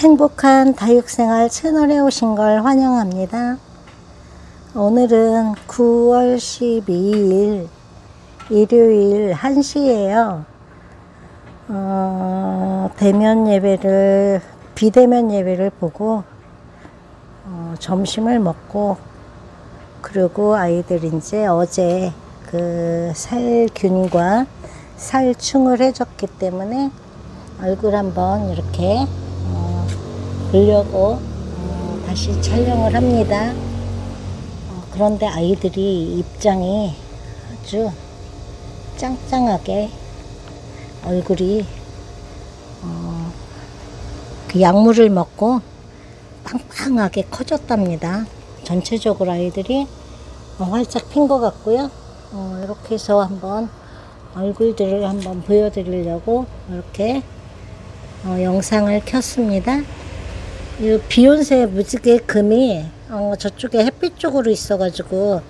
행복한 다육생활 채널에 오신 걸 환영합니다. 오늘은 9월 12일 일요일 1시예요. 어, 대면 예배를 비대면 예배를 보고 어, 점심을 먹고 그리고 아이들 이제 어제 그 살균과 살충을 해줬기 때문에 얼굴 한번 이렇게 어, 보려고 어, 다시 촬영을 합니다. 어, 그런데 아이들이 입장이 아주 짱짱하게 얼굴이 어, 그 약물을 먹고 빵빵하게 커졌답니다. 전체적으로 아이들이 어, 활짝 핀 것 같고요. 어, 이렇게 해서 한번 얼굴들을 한번 보여드리려고 이렇게 어, 영상을 켰습니다. 이 비욘세 무지개 금이 어, 저쪽에 햇빛 쪽으로 있어가지고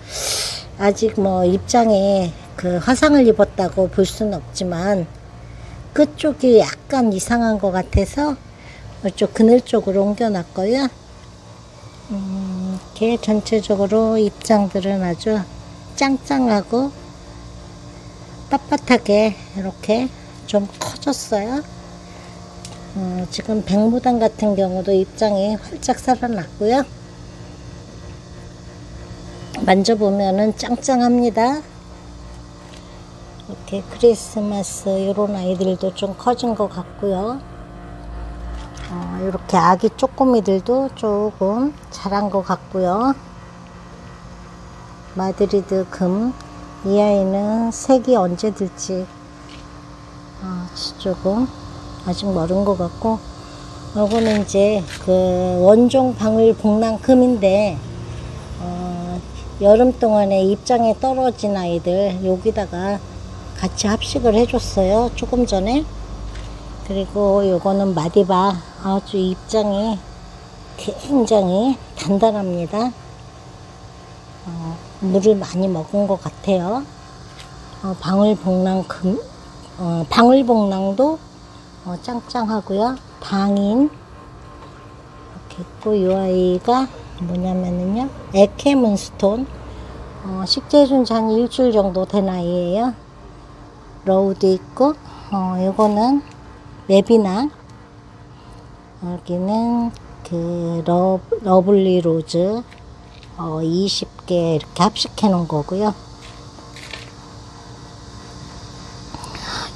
아직 뭐 입장에 그 화상을 입었다고 볼 수는 없지만 끝 쪽이 약간 이상한 것 같아서 이쪽 그늘 쪽으로 옮겨놨고요. 음, 이렇게 전체적으로 입장들은 아주 짱짱하고 빳빳하게 이렇게 좀 커졌어요. 어, 지금 백무당 같은 경우도 입장이 활짝 살아났고요. 만져보면은 짱짱합니다. 이렇게 크리스마스 이런 아이들도 좀 커진 것 같고요. 어, 이렇게 아기 쪼꼬미들도 조금 자란 것 같고요. 마드리드 금. 이 아이는 색이 언제 들지 어, 조금 아직 멀은 것 같고 요거는 이제 그 원종 방울 복랑금인데 어, 여름 동안에 입장에 떨어진 아이들 여기다가 같이 합식을 해줬어요 조금 전에. 그리고 요거는 마디바 아주 입장이 굉장히 단단합니다. 어, 물을 많이 먹은 것 같아요. 어, 방울복랑 금, 어, 방울복랑도 어, 짱짱하고요. 당인 이렇게 있고 이 아이가 뭐냐면은요. 에케문스톤 어, 식재준 지한 일주일 정도 된 아이예요. 러우도 있고 어, 요거는 맵이나 여기는 그 러, 러블리 로즈 어, 20개 이렇게 합식해 놓은 거고요.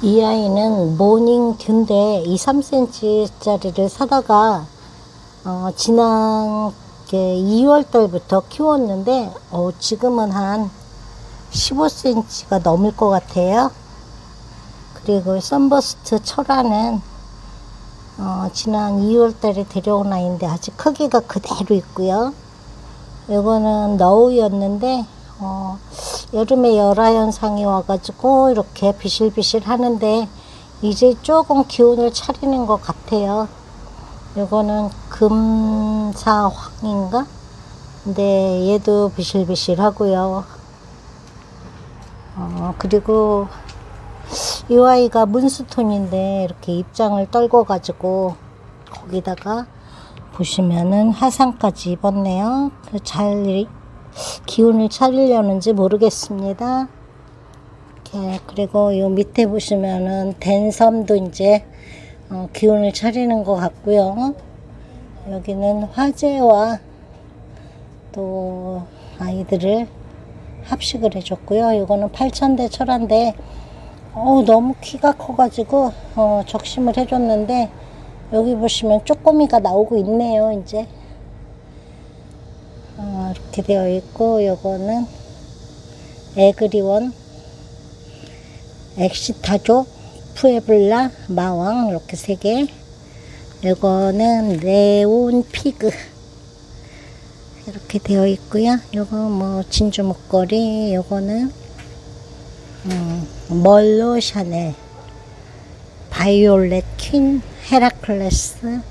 이 아이는 모닝 듀인데 2, 3cm짜리를 사다가 어, 지난 2월 달부터 키웠는데 어, 지금은 한 15cm가 넘을 것 같아요. 그리고 썬버스트 철화는 어, 지난 2월 달에 데려온 아이인데 아직 크기가 그대로 있고요. 이거는 너우였는데 어, 여름에 열화 현상이 와가지고 이렇게 비실비실 하는데 이제 조금 기운을 차리는 것 같아요. 이거는 금사황인가? 근데 얘도 비실비실 하고요. 어, 그리고 이 아이가 문스톤인데 이렇게 입장을 떨궈 가지고 거기다가 보시면은 화상까지 입었네요. 잘 기운을 차리려는지 모르겠습니다. 이렇게 그리고 요 밑에 보시면은 댄섬도 이제 어, 기운을 차리는 것 같고요. 여기는 화재와 또 아이들을 합식을 해줬고요. 이거는 8천대 철화인데 어 너무 키가 커가지고 어, 적심을 해줬는데 여기 보시면 쪼꼬미가 나오고 있네요. 이제 어, 이렇게 되어 있고 요거는 에그리원 엑시타조 푸에블라 마왕 이렇게 세 개. 요거는 네온 피그. 이렇게 되어 있고요. 요거 뭐 진주 목걸이 요거는 음, 멀로 샤넬 바이올렛 퀸 헤라클레스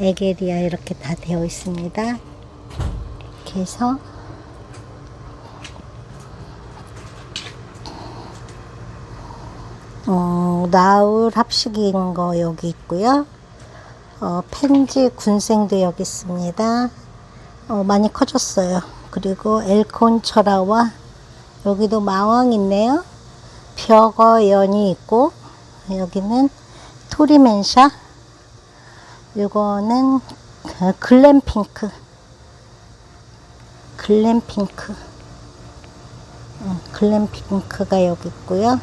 에게리아 이렇게 다 되어 있습니다 이렇게 해서 어, 나울 합식인 거 여기 있고요. 어, 펜지 군생도 여기 있습니다. 어, 많이 커졌어요. 그리고 엘콘 철화와 여기도 마왕 있네요. 벽어연이 있고 여기는 토리멘샤 이거는 그 글램핑크 글램핑크 응, 글램핑크가 여기 있고요.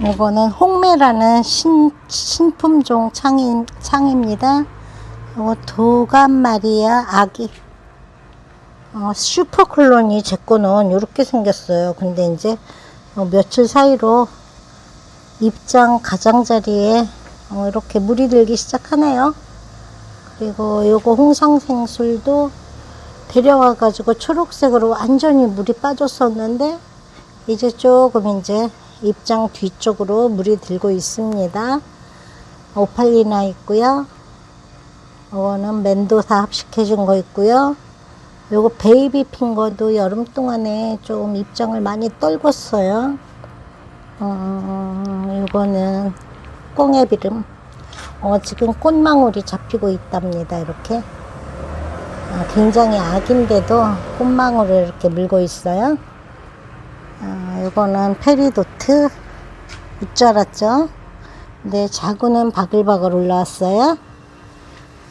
이거는 홍매라는 신, 신품종 창이, 창입니다. 이거 도감 마리아 아기. 어, 슈퍼클론이 제 거는 이렇게 생겼어요. 근데 이제 어, 며칠 사이로 입장 가장자리에 어, 이렇게 물이 들기 시작하네요. 그리고 요거 홍상생술도 데려와가지고 초록색으로 완전히 물이 빠졌었는데 이제 조금 이제 입장 뒤쪽으로 물이 들고 있습니다. 오팔리나 있고요. 이거는 멘도사 합식해준 거 있고요. 요거 베이비 핑거도 여름 동안에 좀 입장을 많이 떨궜어요. 음, 요거는 꽁애비름. 어, 지금 꽃망울이 잡히고 있답니다. 이렇게. 아, 굉장히 악인데도 꽃망울을 이렇게 물고 있어요. 아, 이거는 페리도트 웃줄 알았죠? 근데 자구는 바글바글 올라왔어요.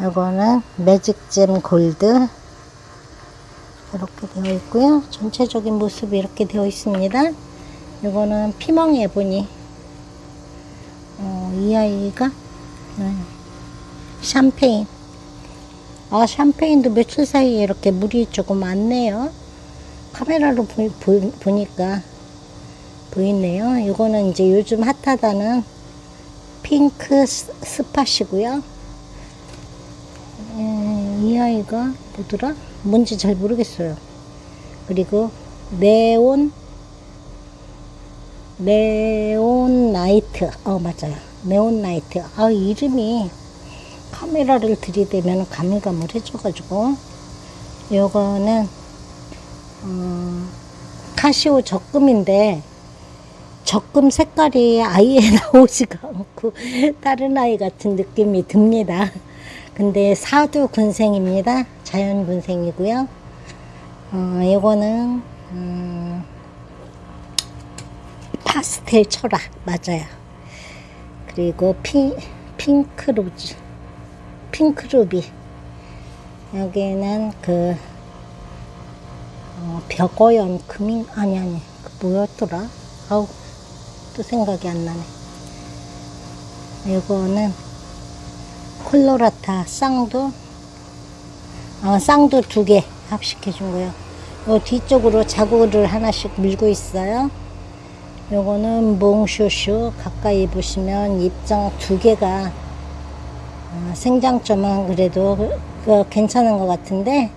이거는 매직잼 골드 이렇게 되어 있고요. 전체적인 모습이 이렇게 되어 있습니다. 이거는 피멍 에보니 어, 이 아이가 음, 샴페인 아 샴페인도 며칠 사이에 이렇게 물이 조금 많네요. 카메라로 보, 보, 보니까 보이네요. 이거는 이제 요즘 핫하다는 핑크 스- 스팟이고요. 에, 이 아이가 뭐더라? 뭔지 잘 모르겠어요. 그리고 네온 네온 나이트. 어 맞아요. 네온 나이트. 아 이름이 카메라를 들이대면 가물가물해져가지고 요거는 음, 카시오 적금인데 적금 색깔이 아예 나오지가 않고 다른 아이 같은 느낌이 듭니다. 근데 사두 군생입니다. 자연 군생이고요. 어, 이거는 음, 파스텔 철화 맞아요. 그리고 피, 핑크로즈, 핑크루비. 여기는 그 어, 벽어연 금인 아니 아니 그 뭐였더라? 아우 또 생각이 안 나네. 이거는 콜로라타 쌍도 어, 쌍도 두 개 합식해 준 거예요. 요 뒤쪽으로 자구를 하나씩 밀고 있어요. 요거는 몽쇼쇼 가까이 보시면 입장 두 개가 어, 생장점은 그래도 그- 그 괜찮은 것 같은데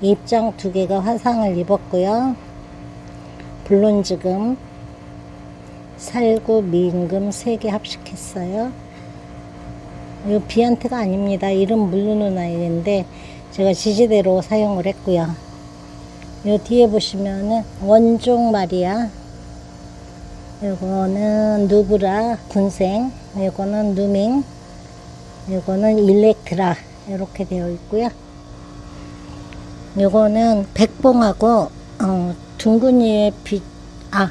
입장 두 개가 화상을 입었고요. 블론즈금, 살구, 미임금 세 개 합식했어요. 이거 비안트가 아닙니다. 이름 모르는 아이인데 제가 지지대로 사용을 했고요. 요 뒤에 보시면은 원종 마리아, 요거는 누브라 군생, 요거는 누밍, 요거는 일렉트라 이렇게 되어 있고요. 요거는 백봉하고 어, 둥근이의 빛, 아,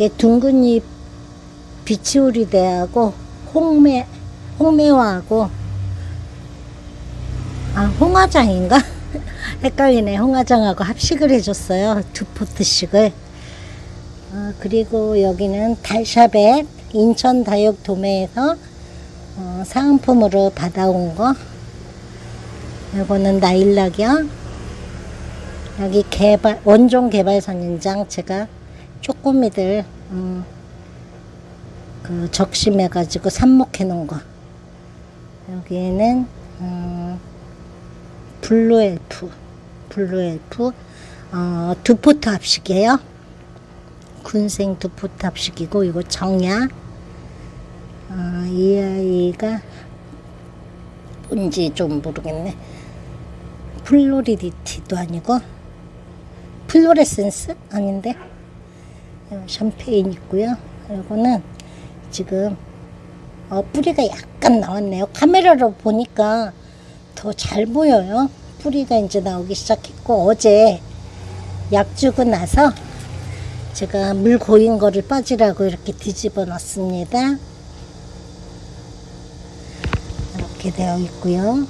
얘 둥근이 비치오리대하고 홍매, 홍매화하고 아, 홍화장인가? 헷갈리네. 홍화장하고 합식을 해줬어요. 두 포트씩을. 아, 그리고 여기는 달샤벳 인천 다육 도매에서 어, 사은품으로 받아온 거. 요거는 나일락이요. 여기 개발 원종 개발 선인장 제가 쪼꼬미들 음, 그 적심해 가지고 삽목해 놓은 거. 여기에는 음, 블루 엘프 블루 엘프 어, 두 포트 합식이에요. 군생 두 포트 합식이고 이거 정야. 어, 이 아이가 뭔지 좀 모르겠네. 플로리디티도 아니고 플로레센스 아닌데 어, 샴페인 있고요. 요거는 지금 어, 뿌리가 약간 나왔네요. 카메라로 보니까 더 잘 보여요. 뿌리가 이제 나오기 시작했고 어제 약 주고 나서 제가 물 고인 거를 빠지라고 이렇게 뒤집어 놨습니다. 이렇게 되어 있고요.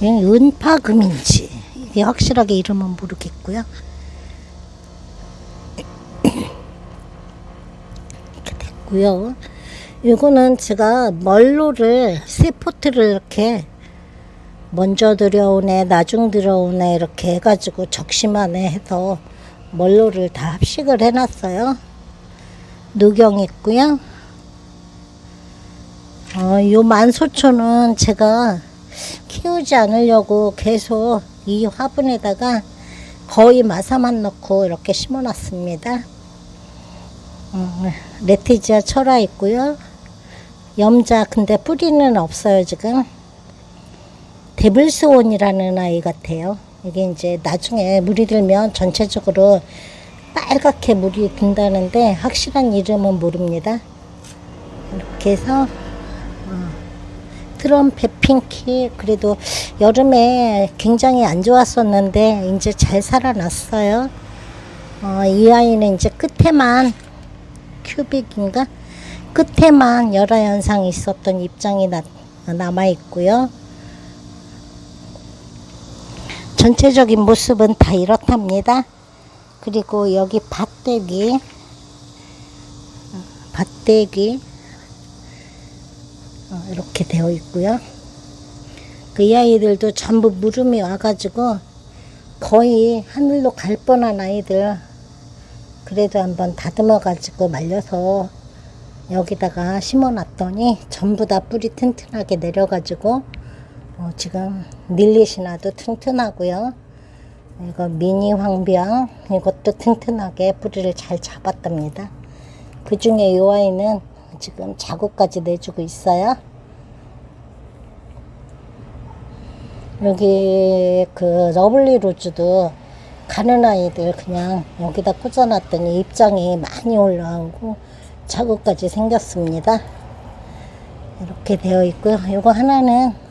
이건 은파금인지 이게 확실하게 이름은 모르겠고요. 이렇게 됐고요. 이거는 제가 멀로를 세 포트를 이렇게 먼저 들여오네, 나중 들여오네 이렇게 해가지고 적심안에 해서 멀로를 다 합식을 해놨어요. 누경 있고요. 어, 요 만소초는 제가 키우지 않으려고 계속 이 화분에다가 거의 마사만 넣고 이렇게 심어놨습니다. 어, 레티지아 철화 있고요. 염자 근데 뿌리는 없어요 지금. 데블스온이라는 아이 같아요. 이게 이제 나중에 물이 들면 전체적으로 빨갛게 물이 든다는데 확실한 이름은 모릅니다. 이렇게 해서 트럼펫 핑키 그래도 여름에 굉장히 안 좋았었는데 이제 잘 살아났어요. 어, 이 아이는 이제 끝에만 큐빅인가 끝에만 열화 현상이 있었던 입장이 나, 남아 있고요. 전체적인 모습은 다 이렇답니다. 그리고 여기 밭대기, 어, 밭대기 어, 이렇게 되어 있고요. 그이 아이들도 전부 물음이 와가지고 거의 하늘로 갈 뻔한 아이들 그래도 한번 다듬어가지고 말려서 여기다가 심어놨더니 전부 다 뿌리 튼튼하게 내려가지고 어, 지금 닐리시나도 튼튼하고요. 이거 미니 황병 이것도 튼튼하게 뿌리를 잘 잡았답니다. 그 중에 이 아이는 지금 자구까지 내주고 있어요. 여기 그 러블리 로즈도 가는 아이들 그냥 여기다 꽂아놨더니 입장이 많이 올라오고 자구까지 생겼습니다. 이렇게 되어 있고요. 이거 하나는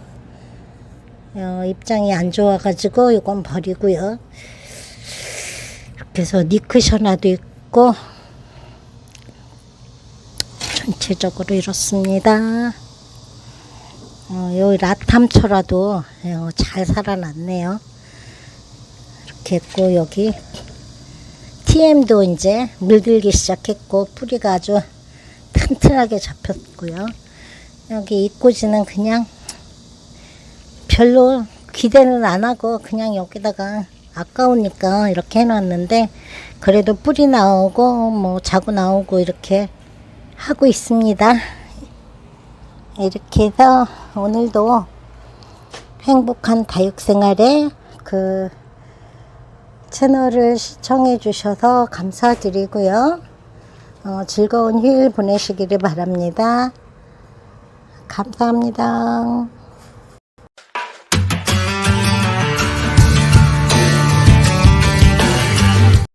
어, 입장이 안 좋아가지고 이건 버리고요. 이렇게 해서 니크셔나도 있고 전체적으로 이렇습니다. 어, 요 라탐초라도 어, 잘 살아났네요. 이렇게 했고 여기 TM도 이제 물들기 시작했고 뿌리가 아주 튼튼하게 잡혔고요. 여기 이꼬지는 그냥 별로 기대는 안 하고 그냥 여기다가 아까우니까 이렇게 해놨는데 그래도 뿌리 나오고 뭐 자구 나오고 이렇게 하고 있습니다. 이렇게 해서 오늘도 행복한 다육생활에 그 채널을 시청해 주셔서 감사드리고요. 어, 즐거운 휴일 보내시기를 바랍니다. 감사합니다.